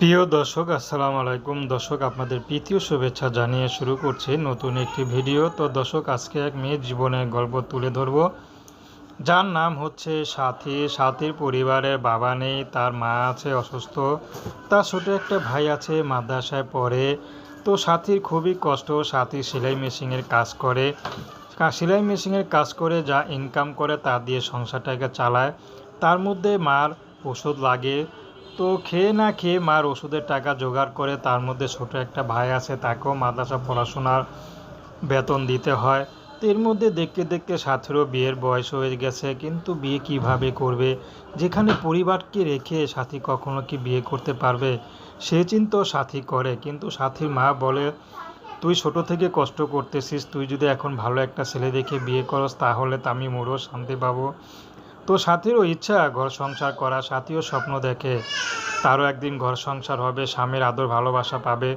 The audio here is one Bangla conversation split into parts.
প্রিয় দর্শক, আসসালামু আলাইকুম। দর্শক, আপনাদের প্রীতীয় শুভেচ্ছা জানিয়ে শুরু করছে নতুন একটি ভিডিও। তো দর্শক, আজকে এক মেয়ের জীবনের গল্প তুলে ধরব। যার নাম হচ্ছে সাথী। সাথীর পরিবারের বাবা নেই, তার মা আছে অসুস্থ, তার ছোট একটা ভাই আছে মাদ্রাসায় পড়ে। তো সাথীর খুবই কষ্ট, সাথী সেলাই মেশিনের কাজ করে। সেলাই মেশিনের কাজ করে যা ইনকাম করে তা দিয়ে সংসারটাকে চালায়। তার মধ্যে মার ওষুধ লাগে তো খেয়ে না খেয়ে মার ওষুধের টাকা জোগাড় করে তার মধ্যে ছোট একটা ভাই আছে, তাকেও মাদ্রাসা পড়াশোনার বেতন দিতে হয়। তো এর মধ্যে দেখতে দেখতে সাথেরও বিয়ের বয়স হয়ে গেছে, কিন্তু বিয়ে কীভাবে করবে? যেখানে পরিবারকে রেখে সাথী কখনো কি বিয়ে করতে পারবে? সে চিন্তাও সাথী করে, কিন্তু সাথীর মা বলে, তুই ছোট থেকে কষ্ট করতেছিস, তুই যদি এখন ভালো একটা ছেলে দেখে বিয়ে করস, তাহলে তো আমি মোড়ও শান্তি পাবো। তো সাথীরও ইচ্ছা, ঘর সংসার করা সাথীও স্বপ্ন দেখে। তারও একদিন ঘর সংসার হবে, স্বামীর আদর ভালোবাসা পাবে।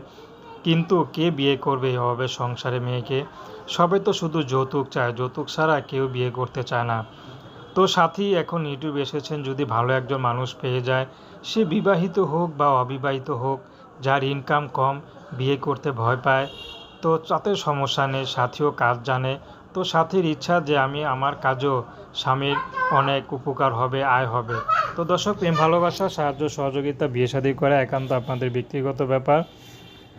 কিন্তু কে বিয়ে করবে এভাবে সংসারে মেয়েকে। সবে তো শুধু যৌতুক চায়, যৌতুক ছাড়া কেউ বিয়ে করতে চায় না। তো সাথী এখন ইউটিউব এসেছেন, যদি ভালো একজন মানুষ পেয়ে যায়, সে বিবাহিত হোক বা অবিবাহিত হোক, যার ইনকাম কম, বিয়ে করতে ভয় পায়, তো তাতে সমস্যা নেই, সাথীও কাজ জানে তো সাথীর ইচ্ছা যে আমি আমার কাজও স্বামীর অনেক উপকার হবে, আয় হবে। তো দর্শক, প্রেম, ভালোবাসা, সাহায্য, সহযোগিতা বিয়ে শাদী করা একান্ত আপনাদের ব্যক্তিগত ব্যাপার।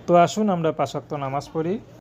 তো আসুন আমরা পাশাক্ত নামাজ পড়ি।